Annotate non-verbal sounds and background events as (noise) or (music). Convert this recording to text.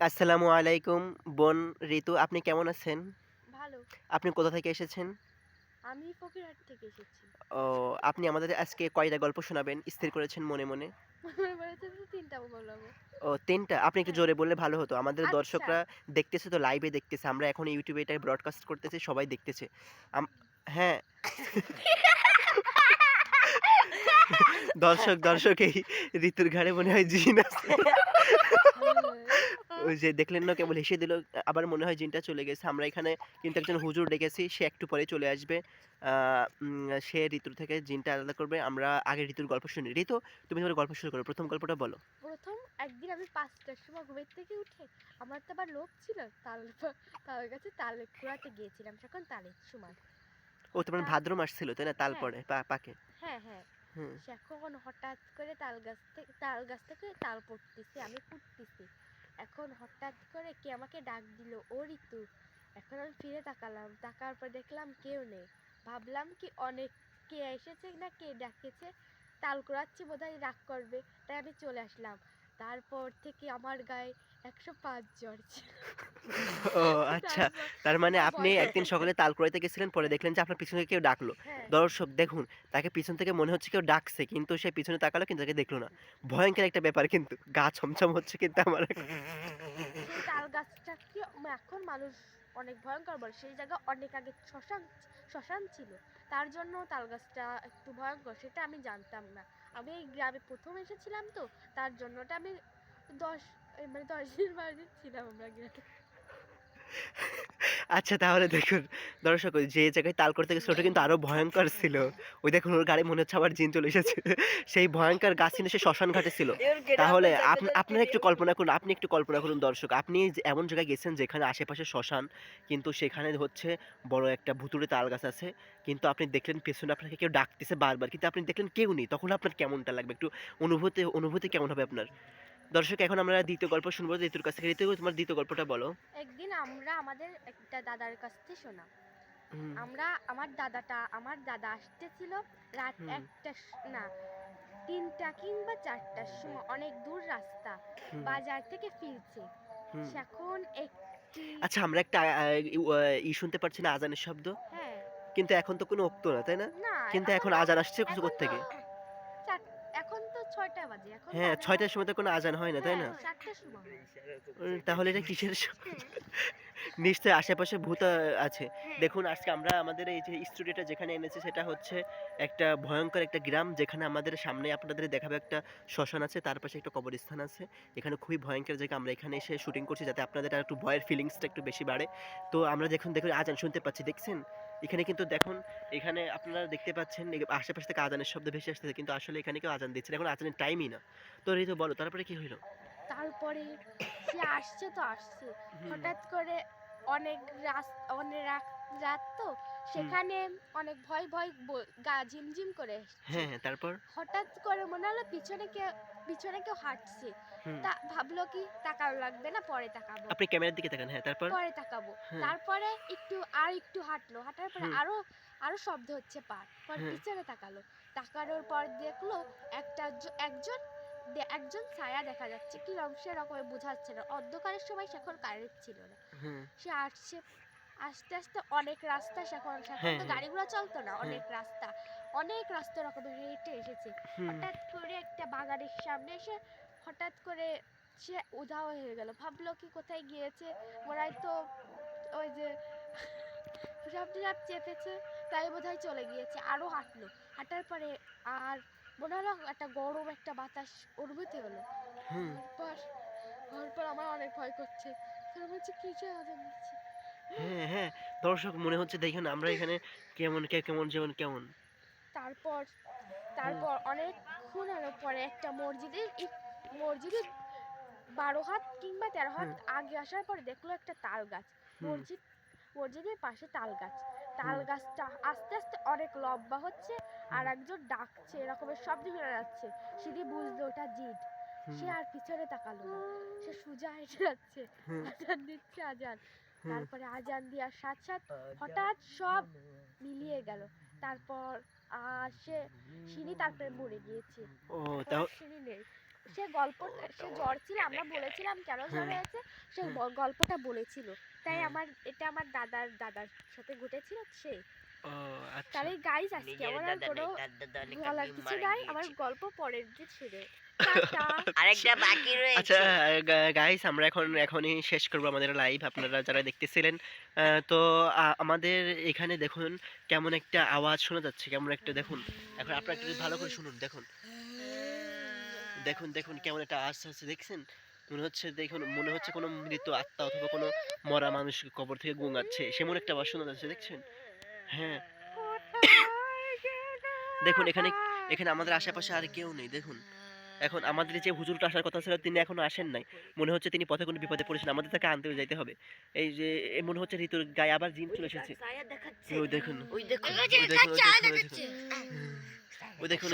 আসসালামু আলাইকুম বোন ঋতু আপনি কেমন আছেন? ভালো। আপনি কোথা থেকে এসেছেন? আমি ফকিরহাট থেকে এসেছি। ও আপনি আমাদের আজকে কয়টা গল্প শোনাবেন? স্থির করেছেন মনে মনে? তিনটা বলব ও তিনটা? আপনি একটু হ্যাঁ। জোরে বললে ভালো হতো। আমাদের আচ্ছা। দর্শকরা দেখতেছে তো লাইভে দেখতেছে। আমরা এখন ইউটিউবে এটা ব্রডকাস্ট করতেছি সবাই দেখতেছে। হ্যাঁ। (laughs) দর্শক দর্শক এই ঋতুর ঘাড়ে মনে হয় জিন আছে। ওই যে দেখলেন না কেবল হেসে দিল। আবার মনে হয় জিনটা চলে গেছে। আমরা এখানে কিন্তু একজন হুজুর ডেকেছি সে একটু পরে চলে আসবে। সে ঋতুর থেকে জিনটা আলাদা করবে। আমরা আগে ঋতুর গল্প শুনি। ঋতু তুমি তোমার গল্প শুরু করো। প্রথম গল্পটা বলো। প্রথম একদিন আমি পাঁচটার সময় ঘুমের থেকে উঠে আমার তো আবার লোক ছিল তাল তালের কাছে তাল কুড়াতে গিয়েছিলাম তখন তালের সময় ও তোমার ভাদ্র মাস ছিল তাই না? তাল হ্যাঁ। পড়ে পাকে। হ্যাঁ হ্যাঁ। হুম। এখন হঠাৎ করে তাল গাছ থেকে তাল গাছ থেকে তাল পড়তেছে আমি ফুটতেছি এখন হঠাৎ করে কে আমাকে ডাক দিল, ও ঋতু, এখন আমি ফিরে তাকালাম। তাকার পর দেখলাম কেউ নেই। ভাবলাম কি অনেক কে এসেছে না কে ডাকেছে, তাল কুড়াচ্ছি বোধহয় রাগ করবে, তাই আমি চলে আসলাম। তারপর থেকে আমার গায়ে একশো পাঁচ জ্বর ছিল। ও আচ্ছা। তার মানে আপনি একদিন সকালে গেছিলেন পরে দেখলেন যে আপনার পিছনে কেউ ডাকলো। হ্যাঁ। দর্শক দেখুন তাকে পিছন থেকে মনে হচ্ছে কেউ ডাকছে কিন্তু সে পিছনে তাকালো কিন্তু তাকে দেখল না। ভয়ঙ্কর একটা ব্যাপার কিন্তু গা ছমছম হচ্ছে কিন্তু আমার। তাল গাছটা কি এখন মানুষ অনেক ভয়ঙ্কর বলে। সেই জায়গা অনেক আগে শ্মশান শ্মশান ছিল। তার জন্য তাল গাছটা একটু ভয়ঙ্কর সেটা আমি জানতাম না। আমি এই গ্রামে প্রথম এসেছিলাম তো তার জন্য ওটা আমি দশ মানে দশ দিন বারো দিন ছিলাম আমরা গ্রামে আচ্ছা তাহলে দেখুন দর্শক ওই যে জায়গায় তাল করতে গেছিল ওটা কিন্তু আরও ভয়ঙ্কর ছিল। ওই দেখুন ওর গাড়ি মনে হচ্ছে আবার জিন চলে এসেছে। সেই ভয়ঙ্কর গাছ কিন্তু সে শ্মশান ঘাটে ছিল। তাহলে আপনারা একটু কল্পনা করুন আপনি একটু কল্পনা করুন দর্শক আপনি এমন জায়গায় গেছেন যেখানে আশেপাশে শ্মশান কিন্তু সেখানে হচ্ছে বড় একটা ভুতুড়ে তাল গাছ আছে। কিন্তু আপনি দেখলেন পেছনে আপনাকে কেউ ডাকতেছে বারবার কিন্তু আপনি দেখলেন কেউ নেই। তখন আপনার কেমনটা লাগবে? একটু অনুভূতি অনুভূতি কেমন হবে আপনার? দর্শক এখন আমরা দ্বিতীয় গল্প শুনব ঋতুর কাছ থেকে। ঋতু তোমার দ্বিতীয় গল্পটা বলো। একদিন আমরা আমাদের একটা দাদার কাছ থেকে শোনা। আমরা আমার দাদাটা আমার দাদা আসতেছিল রাত একটা না তিনটা কিংবা চারটার সময় অনেক দূর রাস্তা বাজার থেকে ফিরছে। এখন একটি আচ্ছা আমরা একটা ই- শুনতে পারছি না আজানের শব্দ। হ্যাঁ। কিন্তু এখন তো কোনো ওক্ত না তাই না? কিন্তু এখন আজান আসছে এখন থেকে হ্যাঁ ছয়টার সময় তো কোনো আজান হয় না তাই না? হ্যাঁ, হয়। উম, তাহলে এটা কিসের শ- নিশ্চয়ই আশেপাশে ভূত আছে। হ্যাঁ, দেখুন আজকে আমরা আমাদের এই যে স্টুডিওটা যেখানে এনেছি সেটা হচ্ছে একটা ভয়ঙ্কর একটা গ্রাম যেখানে আমাদের সামনে আপনাদের দেখাবে একটা শ্মশান আছে তার পাশে একটা কবরস্থান আছে। এখানে খুবই ভয়ঙ্কর জায়গা আমরা এখানে এসে শুটিং করছি যাতে আপনাদের আর একটু ভয়ের ফিলিংসটা একটু বেশি বাড়ে। তো আমরা দেখুন দেখুন আজান শুনতে পাচ্ছি দেখছেন? এখানে কিন্তু দেখুন এখানে আপনারা দেখতে পাচ্ছেন আশেপাশ থেকে আজানের শব্দ ভেসে আসতেছে কিন্তু আসলে এখানে কেউ আজান দিচ্ছে এখন আজানের টাইমই না। তো ঋতু বলো তারপরে কি হইল? তারপরে সে আসছে তো আসছে। হঠাৎ করে অনেক রাত অনেক রাত রাত তো সেখানে অনেক ভয় ভয় গা ঝিমঝিম করে হ্যাঁ হ্যাঁ তারপর? হঠাৎ করে মনে হলো পিছনে কেউ পিছনে কেউ হাঁটছে। তা ভাবলো কি তাকানো লাগবে না পরে তাকাবো। আপনি ক্যামেরার দিকে তাকান হ্যাঁ তারপর? পরে তাকাবো। হ্যাঁ। তারপরে একটু আর একটু হাঁটলো। হাঁটার পরে আরও আরও শব্দ হচ্ছে পার। পর হ্যাঁ। পিছনে তাকালো। তাকানোর পর দেখল একটা একজন একজন ছায়া দেখা যাচ্ছে। কি রকম সেরকম বোঝাচ্ছে না। অন্ধকারের সময় সেখন কারেন্ট ছিল না। সে আসছে আস্তে আস্তে অনেক রাস্তা সেখন সেখন হ্যাঁ, তো হ্যাঁ। গাড়িগুলো চলতো না অনেক রাস্তা। অনেক রাস্তা রকমের হেঁটে এসেছে। হঠাৎ করে একটা বাগানের সামনে এসে হঠাৎ করে সে উধাও হয়ে গেল। ভাবলো কি কোথায় গিয়েছে? ওরাই তো ওই যে সাপ সাপ চেপেছে তাই বোধহয় চলে গিয়েছে। আরও হাঁটলো। হাঁটার পরে আর মনে হলো একটা গরম একটা বাতাস অনুভূতি হলো। হুম। তারপর হওয়ার পর আমার অনেক ভয় করছে। তারপর বলছে কিসে আজান দিচ্ছে হ্যাঁ হ্যাঁ। দর্শক মনে হচ্ছে দেখুন আমরা এখানে কেমন কে কেমন যেমন কেমন। তারপর তারপর অনেকক্ষণ হলো পরে একটা মসজিদের মসজিদের বারো হাত কিংবা তেরো হাত আগে আসার পরে দেখল একটা তাল গাছ। মসজিদ মসজিদের পাশে তাল গাছ। তাল গাছটা আস্তে আস্তে অনেক লম্বা হচ্ছে আর একজন ডাকছে এরকমের শব্দ শোনা যাচ্ছে। সিঁড়ি বুঝলো ওটা জিদ। সে আর পিছনে তাকালো না। সে সোজা হেঁটে যাচ্ছে। আজান দিচ্ছে আজান। তারপরে আজান দেওয়ার সাথ সাথ হঠাৎ সব মিলিয়ে গেল। তারপর আর সে সিঁড়ি তারপরে মরে গিয়েছে। ও তাও সিঁড়ি নেই। সে গল্প সে জ্বর ছিল আমরা বলেছিলাম কেন জ্বর হয়েছে সে গল্পটা বলেছিল। তাই আমার এটা আমার দাদার দাদার সাথে ঘটেছিল সে। আচ্ছা। তাহলে গাইজ আজকে আমার আর কোনো বলার কিছু নাই আমার গল্প পরের দিন শুনে (laughs) আরেকটা বাকি আচ্ছা গাইস আমরা এখন এখনই শেষ করব আমাদের লাইভ আপনারা যারা দেখতেছিলেন। আহ, তো আমাদের এখানে দেখুন কেমন একটা আওয়াজ শোনা যাচ্ছে কেমন একটা দেখুন। এখন আপনারা একটু ভালো করে শুনুন দেখুন। দেখুন দেখুন কেমন একটা আওয়াজ হচ্ছে দেখছেন? মনে হচ্ছে দেখুন, মনে হচ্ছে কোনো মৃত আত্মা অথবা কোনো মরা মানুষ কবর থেকে গুঙাচ্ছে সেমন একটা শোনা যাচ্ছে, দেখছেন? হ্যাঁ। দেখুন, এখানে এখানে আমাদের আশেপাশে আর কেউ নেই, দেখুন। এখন আমাদের যে হুজুরটা আসার কথা ছিল, তিনি এখনও আসেন নাই। মনে হচ্ছে তিনি পথে কোনো বিপদে পড়েছেন, আমাদের তাকে আনতে যাইতে হবে। এই যে মনে হচ্ছে ঋতুর গায়ে আবার জিন চলে এসেছে। ওই দেখুন ওই দেখুন ওই দেখুন ওই দেখুন